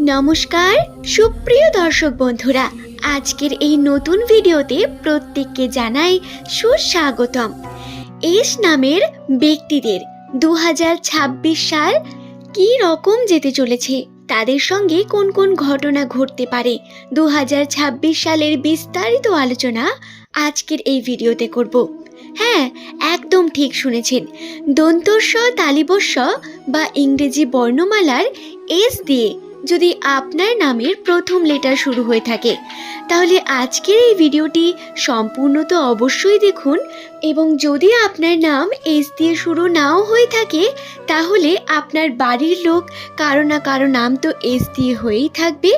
নমস্কার, সুপ্রিয় দর্শক বন্ধুরা, আজকের এই নতুন ভিডিওতে প্রত্যেককে জানাই সুস্বাগতম। এস নামের ব্যক্তিদের দু হাজার ছাব্বিশ সাল কি রকম যেতে চলেছে, তাদের সঙ্গে কোন কোন ঘটনা ঘটতে পারে দু হাজার ছাব্বিশ সালের বিস্তারিত আলোচনা আজকের এই ভিডিওতে করব। হ্যাঁ একদম ঠিক শুনেছেন। দন্তস্ব তালিবস্য বা ইংরেজি বর্ণমালার এস দিয়ে যদি আপনার নামের প্রথম লেটার শুরু হয়ে থাকে, তাহলে আজকের এই ভিডিওটি সম্পূর্ণ তো অবশ্যই দেখুন এবং যদি আপনার নাম এস দিয়ে শুরু নাও হয়ে থাকে, তাহলে আপনার বাড়ির লোক কারও না কারও নাম তো এস দিয়ে হয়েই থাকবে।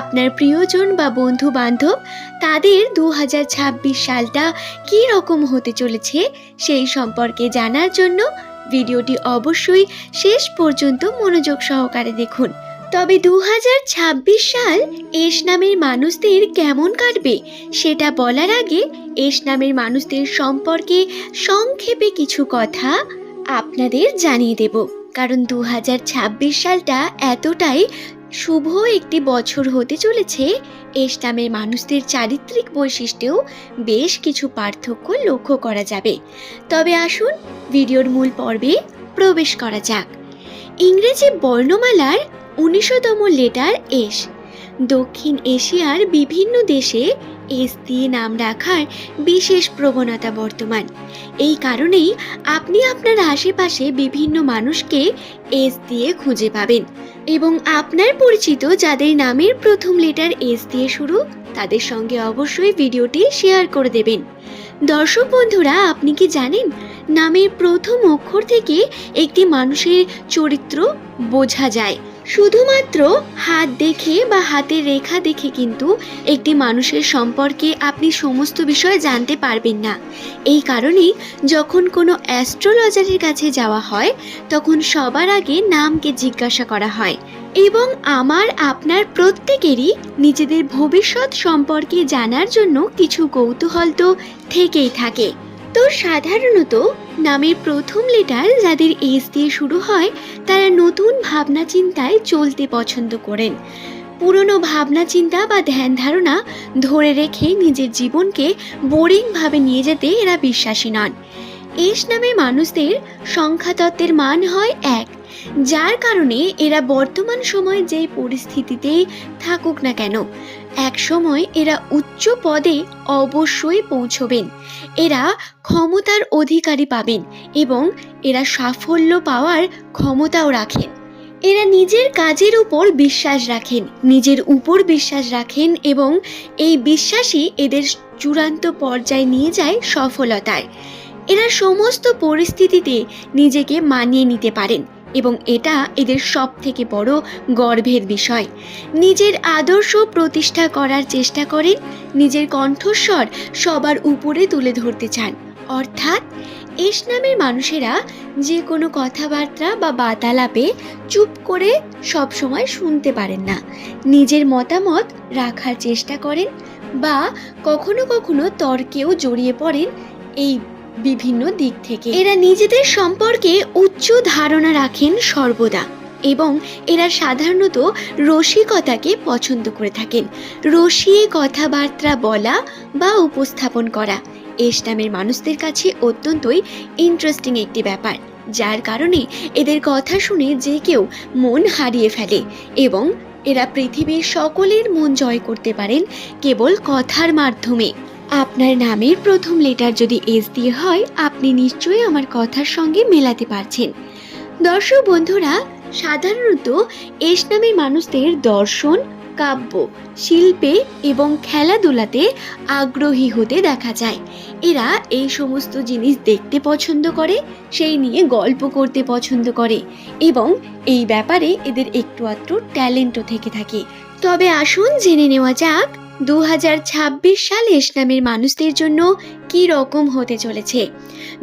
আপনার প্রিয়জন বা বন্ধু বান্ধব তাদের দু হাজার ছাব্বিশ সালটা কী রকম হতে চলেছে সেই সম্পর্কে জানার জন্য ভিডিওটি অবশ্যই শেষ পর্যন্ত মনোযোগ সহকারে দেখুন। তবে দু হাজার ছাব্বিশ সাল এস নামের মানুষদের কেমন কাটবে সেটা বলার আগে এস নামের মানুষদের সম্পর্কে সংক্ষেপে কিছু কথা আপনাদের জানিয়ে দেব। কারণ দু হাজার ছাব্বিশ সালটা এতটাই শুভ একটি বছর হতে চলেছে, এস নামের মানুষদের চারিত্রিক বৈশিষ্ট্যেও বেশ কিছু পার্থক্য লক্ষ্য করা যাবে। তবে আসুন, ভিডিওর মূল পর্বে প্রবেশ করা যাক। ইংরেজি বর্ণমালার উনিশতম লেটার এস। দক্ষিণ এশিয়ার বিভিন্ন দেশে এস দিয়ে নাম রাখার বিশেষ প্রবণতা বর্তমান। এই কারণেই আপনি আপনার আশেপাশে বিভিন্ন মানুষকে এস দিয়ে খুঁজে পাবেন এবং আপনার পরিচিত যাদের নামের প্রথম লেটার এস দিয়ে শুরু, তাদের সঙ্গে অবশ্যই ভিডিওটি শেয়ার করে দেবেন। দর্শক বন্ধুরা, আপনি কি জানেন, নামের প্রথম অক্ষর থেকে একটি মানুষের চরিত্র বোঝা যায়। শুধুমাত্র হাত দেখে বা হাতের রেখা দেখে কিন্তু একটি মানুষের সম্পর্কে আপনি সমস্ত বিষয় জানতে পারবেন না। এই কারণেই যখন কোনো অ্যাস্ট্রোলজারের কাছে যাওয়া হয়, তখন সবার আগে নামকে জিজ্ঞাসা করা হয় এবং আমার, আপনার প্রত্যেকেরই নিজেদের ভবিষ্যৎ সম্পর্কে জানার জন্য কিছু কৌতূহল তো থেকেই থাকে। তো সাধারণত নামের প্রথম লেটার যাদের এস দিয়ে শুরু হয়, তারা নতুন ভাবনা চিন্তায় চলতে পছন্দ করেন। পুরনো ভাবনা চিন্তা বা ধ্যান ধারণা ধরে রেখে নিজের জীবনকে বোরিংভাবে নিয়ে যেতে এরা বিশ্বাসী নন। এস নামে মানুষদের সংখ্যাতত্ত্বের মান হয় এক, যার কারণে এরা বর্তমান সময়ে যে পরিস্থিতিতেই থাকুক না কেন, এক সময় এরা উচ্চ পদে অবশ্যই পৌঁছবেন। এরা ক্ষমতার অধিকারী পাবেন এবং এরা সাফল্য পাওয়ার ক্ষমতাও রাখেন। এরা নিজের কাজের উপর বিশ্বাস রাখেন, নিজের উপর বিশ্বাস রাখেন এবং এই বিশ্বাসই এদের চূড়ান্ত পর্যায়ে নিয়ে যায় সফলতায়। এরা সমস্ত পরিস্থিতিতে নিজেকে মানিয়ে নিতে পারেন। এবং এটা এদের সব থেকে বড় গর্বের বিষয়। নিজের আদর্শ প্রতিষ্ঠা করার চেষ্টা করেন নিজের কণ্ঠস্বর সবার উপরে তুলে ধরতে চান। অর্থাৎ, এস নামের মানুষেরা যে কোনো কথাবার্তা বা বার্তালাপে চুপ করে সব সময় শুনতে পারেন না। নিজের মতামত রাখার চেষ্টা করেন বা কখনো কখনো তর্কেও জড়িয়ে পড়েন। এই বিভিন্ন দিক থেকে। এরা নিজেদের সম্পর্কে উচ্চ ধারণা রাখেন সর্বদা এবং এরা সাধারণত রসিকতাকে পছন্দ করে থাকেন। রসিয়ে কথাবার্তা বলা বা উপস্থাপন করা এস মানুষদের কাছে অত্যন্তই ইন্টারেস্টিং একটি ব্যাপার, যার কারণে এদের কথা শুনে যে কেউ মন হারিয়ে ফেলে এবং এরা পৃথিবীর সকলের মন জয় করতে পারেন কেবল কথার মাধ্যমে। আপনার নামের প্রথম লেটার যদি এস দিয়ে হয়, আপনি নিশ্চয়ই আমার কথার সঙ্গে মেলাতে পারছেন। দর্শক বন্ধুরা, সাধারণত এস নামের মানুষদের দর্শন, কাব্য, শিল্পে এবং খেলাধুলাতে আগ্রহী হতে দেখা যায়। এরা এই সমস্ত জিনিস দেখতে পছন্দ করে, সেই নিয়ে গল্প করতে পছন্দ করে এবং এই ব্যাপারে এদের একটু আধটু ট্যালেন্টও থেকে থাকে। তবে আসুন জেনে নেওয়া যাক দু সাল এসনামের মানুষদের জন্য কি রকম হতে চলেছে?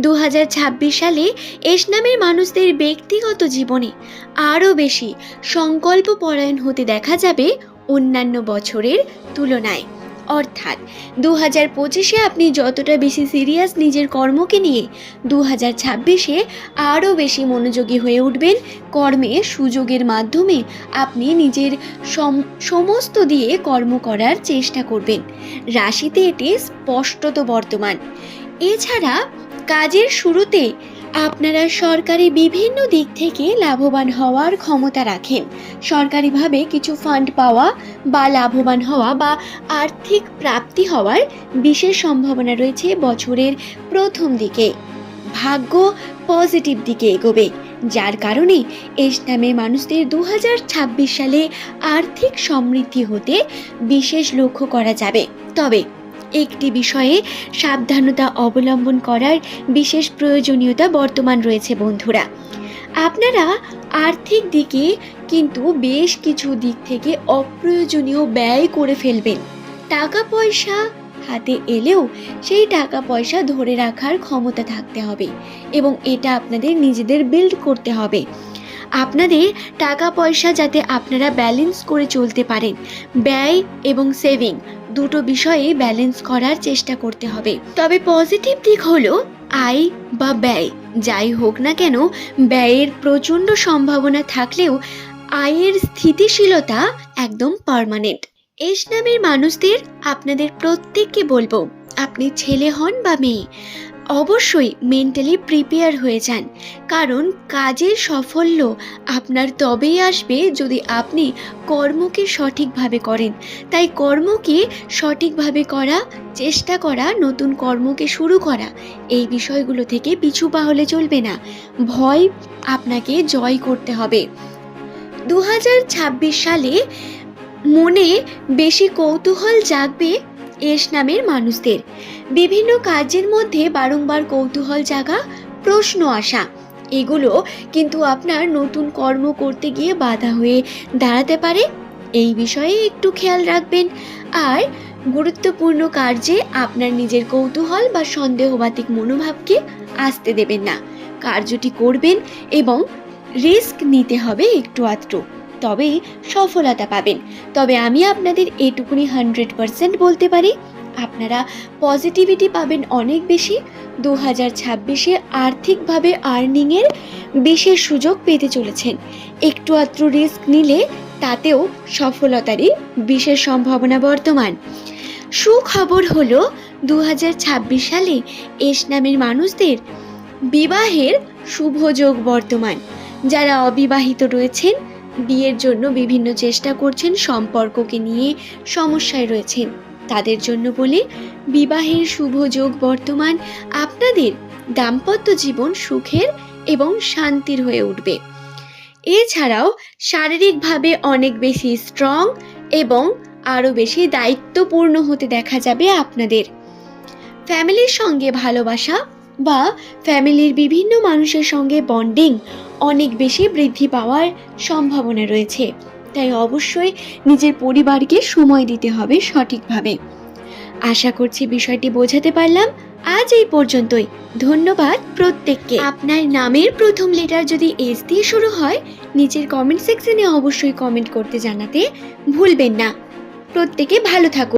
দু হাজার ছাব্বিশ সালে এসনামের মানুষদের ব্যক্তিগত জীবনে আরও বেশি সংকল্প পরায়ণ হতে দেখা যাবে অন্যান্য বছরের তুলনায়। অর্থাৎ দু হাজার পঁচিশে আপনি যতটা বেশি সিরিয়াস নিজের কর্মকে নিয়ে দু হাজার ছাব্বিশে আরও বেশি মনোযোগী হয়ে উঠবেন। কর্মে, সুযোগের মাধ্যমে আপনি নিজের সম- সমস্ত দিয়ে কর্ম করার চেষ্টা করবেন। রাশিতে এটি স্পষ্টত বর্তমান। এছাড়া কাজের শুরুতে আপনারা সরকারি বিভিন্ন দিক থেকে লাভবান হওয়ার ক্ষমতা রাখেন। সরকারিভাবে কিছু ফান্ড পাওয়া বা লাভবান হওয়া বা আর্থিক প্রাপ্তি হওয়ার বিশেষ সম্ভাবনা রয়েছে বছরের প্রথম দিকে। ভাগ্য পজিটিভ দিকে এগোবে, যার কারণে এস মানুষদের দু হাজার ছাব্বিশ সালে আর্থিক সমৃদ্ধি হতে বিশেষ লক্ষ্য করা যাবে। তবে একটি বিষয়ে সাবধানতা অবলম্বন করার বিশেষ প্রয়োজনীয়তা বর্তমান রয়েছে বন্ধুরা। আপনারা আর্থিক দিকে কিন্তু বেশ কিছু দিক থেকে অপ্রয়োজনীয় ব্যয় করে ফেলবেন। টাকা পয়সা হাতে এলেও সেই টাকা পয়সা ধরে রাখার ক্ষমতা থাকতে হবে এবং এটা আপনাদের নিজেদের বিল্ড করতে হবে। আপনাদের টাকা পয়সা যাতে আপনারা ব্যালেন্স করে চলতে পারেন। ব্যয় এবং সেভিং দুটো বিষয়ে ব্যালেন্স করার চেষ্টা করতে হবে। তবে পজিটিভ দিক হলো আয় বা ব্যয়। যাই হোক না কেন, ব্যয়ের প্রচণ্ড সম্ভাবনা থাকলেও আয়ের স্থিতিশীলতা একদম পারমানেন্ট এস নামের মানুষদের আপনাদের প্রত্যেককে বলব, আপনি ছেলে হন বা মেয়ে অবশ্যই মেন্টালি প্রিপেয়ার হয়ে যান। কারণ কাজের সাফল্য আপনার তবেই আসবে যদি আপনি কর্মকে সঠিকভাবে করেন। তাই কর্মকে সঠিকভাবে করা, চেষ্টা করা, নতুন কর্মকে শুরু করা, এই বিষয়গুলো থেকে পিছু পা হলে চলবে না। ভয় আপনাকে জয় করতে হবে। দু হাজার ছাব্বিশ সালে মনে বেশি কৌতূহল জাগবে এস নামের মানুষদের। বিভিন্ন কাজের মধ্যে বারংবার কৌতূহল জাগা, প্রশ্ন আসা। এগুলো কিন্তু আপনার নতুন কর্ম করতে গিয়ে বাধা হয়ে দাঁড়াতে পারে। এই বিষয়ে একটু খেয়াল রাখবেন। আর গুরুত্বপূর্ণ কার্যে আপনার নিজের কৌতূহল বা সন্দেহবাতিক মনোভাবকে আসতে দেবেন না। কার্যটি করবেন এবং রিস্ক নিতে হবে একটু আধটু। তবেই সফলতা পাবেন। তবে আমি আপনাদের এটুকুনি হান্ড্রেড পারসেন্ট বলতে পারি, আপনারা পজিটিভিটি পাবেন অনেক বেশি। দু হাজার ছাব্বিশে আর্থিকভাবে আর্নিংয়ের বিশেষ সুযোগ পেতে চলেছেন। একটু আধটু রিস্ক নিলে তাতেও সফলতারই বিশেষ সম্ভাবনা বর্তমান। সুখবর হলো দু হাজার ছাব্বিশ সালে এস নামের মানুষদের বিবাহের শুভ যোগ বর্তমান। যারা অবিবাহিত রয়েছেন বিয়ের জন্য বিভিন্ন চেষ্টা করছেন সম্পর্ককে নিয়ে সমস্যায় রয়েছেন। তাদের জন্য বলে, বিবাহের শুভ যোগ বর্তমান আপনাদের দাম্পত্য জীবন সুখের এবং শান্তির হয়ে উঠবে। এছাড়াও শারীরিকভাবে অনেক বেশি স্ট্রং এবং আরও বেশি দায়িত্বপূর্ণ হতে দেখা যাবে আপনাদের। ফ্যামিলির সঙ্গে ভালোবাসা বা ফ্যামিলির বিভিন্ন মানুষের সঙ্গে বন্ডিং অনেক বেশি বৃদ্ধি পাওয়ার সম্ভাবনা রয়েছে। তাই অবশ্যই নিজের পরিবারকে সময় দিতে হবে সঠিকভাবে। আশা করছি বিষয়টি বোঝাতে পারলাম। আজ এই পর্যন্তই। ধন্যবাদ প্রত্যেককে। আপনার নামের প্রথম লেটার যদি এস দিয়ে শুরু হয়, নিচের কমেন্ট সেকশনে অবশ্যই কমেন্ট করতে জানাতে ভুলবেন না। প্রত্যেকে ভালো থাকুন।